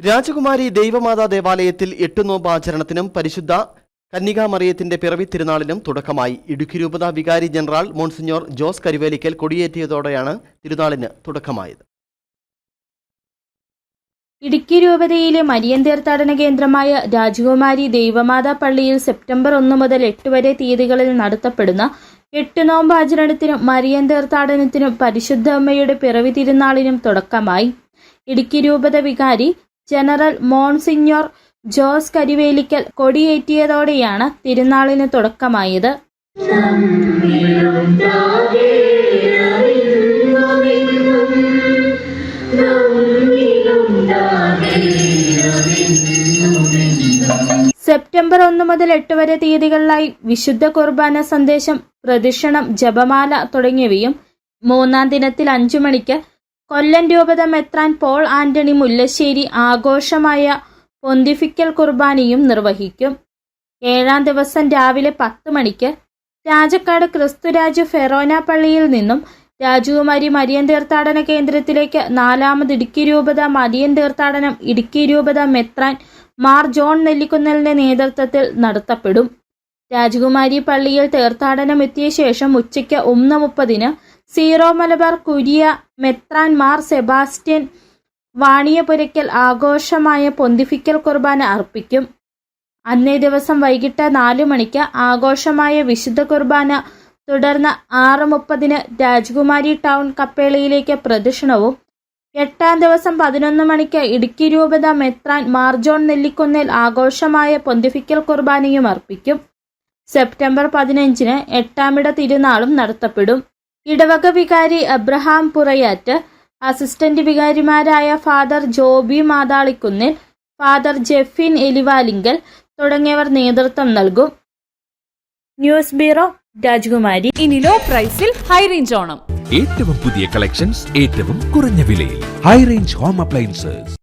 രാജകുമാരി ദൈവമാതാ ദേവാലയത്തിൽ എട്ടുനോമ്പ് ആചരണത്തിനും പരിശുദ്ധ കന്യകാമറിയത്തിന്റെ പിറവി തിരുനാളിനും തുടക്കമായി. ഇടുക്കി രൂപത വികാരി ജനറൽ മോൺസിഞ്ഞോർ ജോസ് കരുവേലിക്കൽ കൊടിയേറ്റിയതോടെയാണ് തിരുനാളിന് തുടക്കമായത്. ഇടുക്കി രൂപതയിലെ മരിയൻ തീർത്ഥാടന കേന്ദ്രമായ രാജകുമാരി ദൈവമാതാ പള്ളിയിൽ സെപ്റ്റംബർ ഒന്ന് മുതൽ എട്ട് വരെ തീയതികളിൽ നടത്തപ്പെടുന്ന എട്ട് നോമ്പ് ആചരണത്തിനും മരിയൻ തീർത്ഥാടനത്തിനും പരിശുദ്ധ അമ്മയുടെ പിറവി തിരുനാളിനും തുടക്കമായി. ഇടുക്കി രൂപത വികാരി ജനറൽ മോൺസിഞ്ഞോർ ജോസ് കരിവേലിക്കൽ കൊടിയേറ്റിയതോടെയാണ് തിരുനാളിന് തുടക്കമായത്. സെപ്റ്റംബർ ഒന്ന് മുതൽ എട്ട് വരെ തീയതികളിലായി വിശുദ്ധ കുർബാന സന്ദേശം പ്രദക്ഷിണം ജപമാല തുടങ്ങിയവയും മൂന്നാം ദിനത്തിൽ അഞ്ചു മണിക്ക് കൊല്ലം രൂപത മെത്രാൻ പോൾ ആന്റണി മുല്ലശ്ശേരി ആഘോഷമായ പൊന്തിഫിക്കൽ കുർബാനയും നിർവഹിക്കും. ഏഴാം ദിവസം രാവിലെ പത്ത് മണിക്ക് രാജക്കാട് ക്രിസ്തുരാജ് ഫെറോന പള്ളിയിൽ നിന്നും രാജകുമാരി മരിയൻ തീർത്ഥാടന കേന്ദ്രത്തിലേക്ക് നാലാമത് ഇടുക്കി രൂപത മരിയൻ തീർത്ഥാടനം ഇടുക്കി രൂപത മെത്രാൻ മാർ ജോൺ നെല്ലിക്കുന്നലിന്റെ നേതൃത്വത്തിൽ നടത്തപ്പെടും. രാജകുമാരി പള്ളിയിൽ തീർത്ഥാടനം എത്തിയ ശേഷം ഉച്ചയ്ക്ക് ഒന്ന് മുപ്പതിന് സീറോ മലബാർ കുരിയ മെത്രാൻ മാർ സെബാസ്റ്റ്യൻ വാണിയപുരയ്ക്കൽ ആഘോഷമായ പൊന്തിഫിക്കൽ കുർബാന അർപ്പിക്കും. അന്നേ ദിവസം വൈകിട്ട് നാല് മണിക്ക് ആഘോഷമായ വിശുദ്ധ കുർബാന തുടർന്ന് ആറ് മുപ്പതിന് രാജകുമാരി ടൗൺ കപ്പേളയിലേക്ക് പ്രദക്ഷിണവും. എട്ടാം ദിവസം പതിനൊന്ന് മണിക്ക് ഇടുക്കി രൂപത മെത്രാൻ മാർജോൺ നെല്ലിക്കുന്നിൽ ആഘോഷമായ പൊന്തിഫിക്കൽ കുർബാനയും അർപ്പിക്കും. സെപ്റ്റംബർ പതിനഞ്ചിന് എട്ടാമിട തിരുനാളും നടത്തപ്പെടും. ഇടവക വികാരി അബ്രഹാം പുറയാറ്റ് അസിസ്റ്റന്റ് വികാരിമാരായ ഫാദർ ജോബി മാതാളിക്കുന്നിൽ ഫാദർ ജെഫിൻ എലിവാലിങ്കൽ തുടങ്ങിയവർ നേതൃത്വം നൽകും. ന്യൂസ് ബ്യൂറോ രാജകുമാരി. ഇനി ലോ പ്രൈസിൽ ഹൈ റേഞ്ച് ഓണം. ഏറ്റവും പുതിയ കളക്ഷൻസ് ഏറ്റവും കുറഞ്ഞ വിലയിൽ. High range home appliances